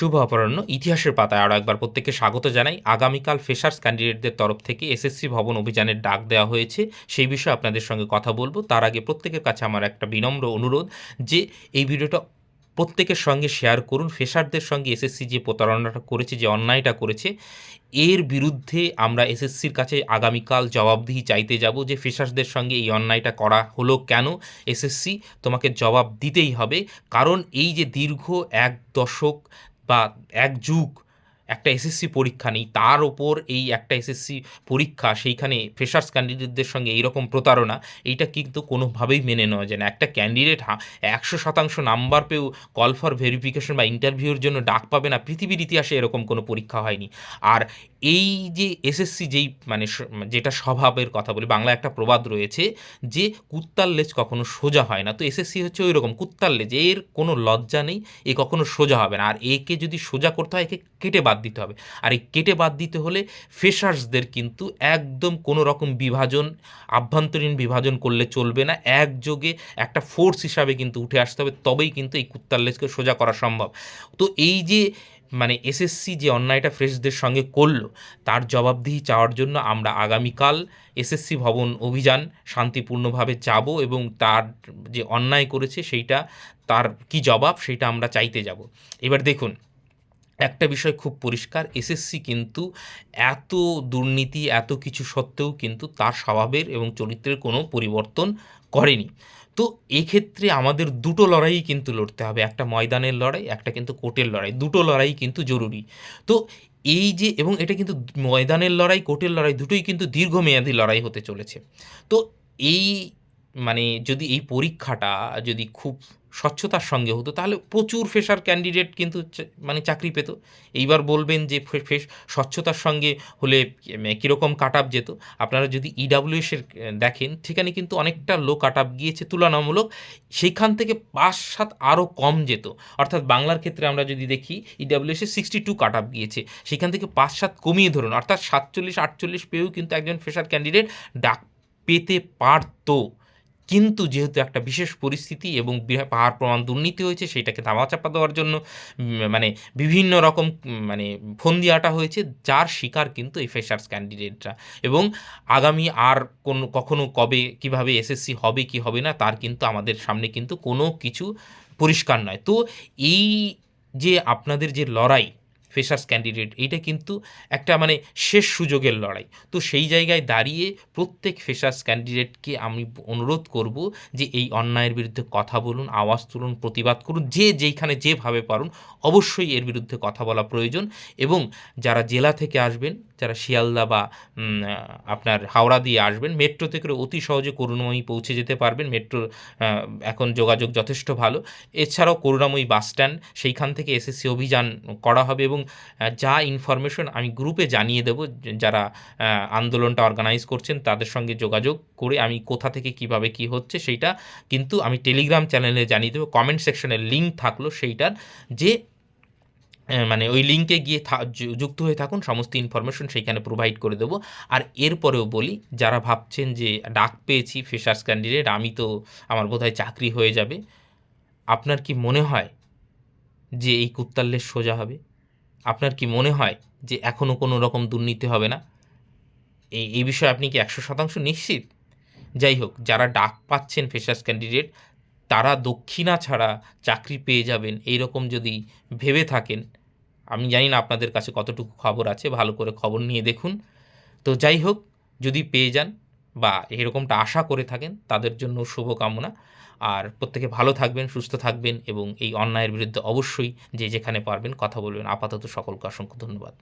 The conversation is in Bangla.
শুভ অপরাহ্ন। ইতিহাসের পাতায় আরও একবার প্রত্যেককে স্বাগত জানাই। আগামীকাল ফ্রেশার্স ক্যান্ডিডেটদের তরফ থেকে এসএসসি ভবন অভিযানের ডাক দেওয়া হয়েছে। সেই বিষয়ে আপনাদের সঙ্গে কথা বলব। তার আগে প্রত্যেকের কাছে আমার একটা বিনম্র অনুরোধ যে এই ভিডিওটা প্রত্যেকের সঙ্গে শেয়ার করুন। ফ্রেশারদের সঙ্গে এসএসসি যে প্রতারণাটা করেছে, যে অন্যায়টা করেছে, এর বিরুদ্ধে আমরা এসএসসির কাছে আগামীকাল জবাবদিহি চাইতে যাব যে ফ্রেশার্সদের সঙ্গে এই অন্যায়টা করা হলো কেন? এসএসসি তোমাকে জবাব দিতেই হবে। কারণ এই যে দীর্ঘ এক দশক বা এক যুগ একটা এসএসসি পরীক্ষা নেই, তার ওপর এই একটা এসএসসি পরীক্ষা, সেইখানে ফ্রেশার্স ক্যান্ডিডেটদের সঙ্গে এইরকম প্রতারণা, এইটা কিন্তু কোনোভাবেই মেনে নেওয়া যায় না। একটা ক্যান্ডিডেট একশো শতাংশ নাম্বার পেয়েও কল ফর ভেরিফিকেশন বা ইন্টারভিউর জন্য ডাক পাবে না, পৃথিবীর ইতিহাসে এরকম কোনো পরীক্ষা হয়নি। আর এই যে এসএসসি যেই মানে যেটা স্বভাবের কথা বলি বাংলা একটা প্রবাদ রয়েছে যে কুত্তার লেজ কখনো সোজা হয় না। তো এসএসসি হচ্ছে ওই রকম কুত্তার লেজ, এর কোনো লজ্জা নেই, এ কখনো সোজা হবে না। আর একে যদি সোজা করতে হয়, একে কেটে বাদ দিতে হবে। আর এই কেটে বাদ দিতে হলে ফ্রেশার্সদের কিন্তু একদম কোনো রকম বিভাজন, আভ্যন্তরীণ বিভাজন করলে চলবে না। একযোগে একটা ফোর্স হিসাবে কিন্তু উঠে আসতে হবে, তবেই কিন্তু এই কুত্তার লেজকে সোজা করা সম্ভব। তো এই যে মানে এসএসসি যে অন্যায়টা ফ্রেশদের সঙ্গে করল, তার জবাবদিহি চাওয়ার জন্য আমরা আগামীকাল এসএসসি ভবন অভিযান শান্তিপূর্ণভাবে যাব এবং তার যে অন্যায় করেছে, সেইটা, তার কি জবাব সেটা আমরা চাইতে যাব। এবার দেখুন একটা বিষয় খুব পরিষ্কার, এসএসসি কিন্তু এত দুর্নীতি, এত কিছু সত্ত্বেও কিন্তু তার স্বভাবের এবং চরিত্রের কোনো পরিবর্তন করেনি। তো এক্ষেত্রে আমাদের দুটো লড়াই কিন্তু লড়তে হবে, একটা ময়দানের লড়াই, একটা কিন্তু কোর্টের লড়াই, দুটো লড়াই কিন্তু জরুরি। তো এই যে, এবং এটা কিন্তু ময়দানের লড়াই, কোর্টের লড়াই দুটোই কিন্তু দীর্ঘমেয়াদী লড়াই হতে চলেছে। তো এই মানে যদি এই পরীক্ষাটা যদি খুব স্বচ্ছতার সঙ্গে হতো, তাহলে প্রচুর ফ্রেশার ক্যান্ডিডেট কিন্তু মানে চাকরি পেত। এইবার বলবেন যে ফে- ফ্রেশ স্বচ্ছতার সঙ্গে হলে কীরকম কাট আপ যেত, আপনারা যদি ইডাব্লিউএসের দেখেন, সেখানে কিন্তু অনেকটা লো কাট আপ গিয়েছে তুলনামূলক, সেইখান থেকে পাঁচ সাত আরও কম যেত। অর্থাৎ বাংলার ক্ষেত্রে আমরা যদি দেখি ইডাব্লিউএসে সিক্সটি টু কাট আপ গিয়েছে সেখান থেকে পাঁচ সাত কমিয়ে ধরুন, অর্থাৎ সাতচল্লিশ, আটচল্লিশ পেয়েও কিন্তু একজন ফ্রেশার ক্যান্ডিডেট ডাক পেতে পারতো। কিন্তু যেহেতু একটা বিশেষ পরিস্থিতি এবং পাহাড় প্রমাণ দুর্নীতি হয়েছে সেইটাকে ধামাচাপা দেওয়ার জন্য মানে বিভিন্ন রকম মানে ফন্দি আটা হয়েছে, যার শিকার কিন্তু এই ফ্রেশার্স ক্যান্ডিডেটরা এবং আগামী আর কোন, কখনো কবে, কীভাবে এসএসসি হবে, কি হবে না, তার কিন্তু আমাদের সামনে কিন্তু কোনো কিছু পরিষ্কার নয়। তো এই যে আপনাদের যে লড়াই ফ্রেশার্স ক্যান্ডিডেট এইটা কিন্তু একটা মানে শেষ সুযোগের লড়াই। তো সেই জায়গায় দাঁড়িয়ে প্রত্যেক ফেসার্স ক্যান্ডিডেটকে আমি অনুরোধ করব যে এই অন্যায়ের বিরুদ্ধে কথা বলুন, আওয়াজ তুলুন, প্রতিবাদ করুন, যে যেইখানে যেভাবে পারুন, অবশ্যই এর বিরুদ্ধে কথা বলা প্রয়োজন এবং যারা জেলা থেকে আসবেন যারা শিয়ালদা বা আপনার হাওড়া দিয়ে আসবেন মেট্রো থেকে অতি সহজে করুণাময়ী পৌঁছে যেতে পারবেন। মেট্রো এখন যোগাযোগ যথেষ্ট ভালো। এছাড়াও করুণাময়ী বাস স্ট্যান্ড, সেইখান থেকে এসএসসি অভিযান করা হবে এবং যা ইনফরমেশন আমি গ্রুপে জানিয়ে দেব যারা আন্দোলনটা অর্গানাইজ করছেন, তাদের সঙ্গে যোগাযোগ করে আমি কোথা থেকে কীভাবে কি হচ্ছে সেইটা কিন্তু আমি টেলিগ্রাম চ্যানেলে জানিয়ে দেবো। কমেন্ট সেকশনের লিঙ্ক থাকল সেইটার, যে মানে ওই লিঙ্কে গিয়ে যুক্ত হয়ে থাকুন, সমস্ত ইনফরমেশন সেইখানে প্রোভাইড করে দেবো। আর এরপরেও বলি, যারা ভাবছেন যে ডাক পেয়েছি ফ্রেশার্স ক্যান্ডিডেট আমি তো আমার বোধহয় চাকরি হয়ে যাবে, আপনার কি মনে হয় যে এই কুত্তাল্লের সোজা হবে? আপনার কি মনে হয় যে এখনও কোনো রকম দুর্নীতি হবে না? এই এই বিষয়ে আপনি কি একশো শতাংশ নিশ্চিত? যাই হোক, যারা ডাক পাচ্ছেন ফ্রেশার্স ক্যান্ডিডেট তারা দক্ষিণা ছাড়া চাকরি পেয়ে যাবেন এই রকম যদি ভেবে থাকেন আমি জানি না আপনাদের কাছে কতটুকু খবর আছে, ভালো করে খবর নিয়ে দেখুন। তো যাই হোক, যদি পেয়ে যান বা এরকমটা আশা করে থাকেন, তাদের জন্য শুভকামনা। আর প্রত্যেকে ভালো থাকবেন, সুস্থ থাকবেন এবং এই অন্যায়ের বিরুদ্ধে অবশ্যই যে যেখানে পারবেন কথা বলবেন। আপাতত সকলকে অসংখ্য ধন্যবাদ।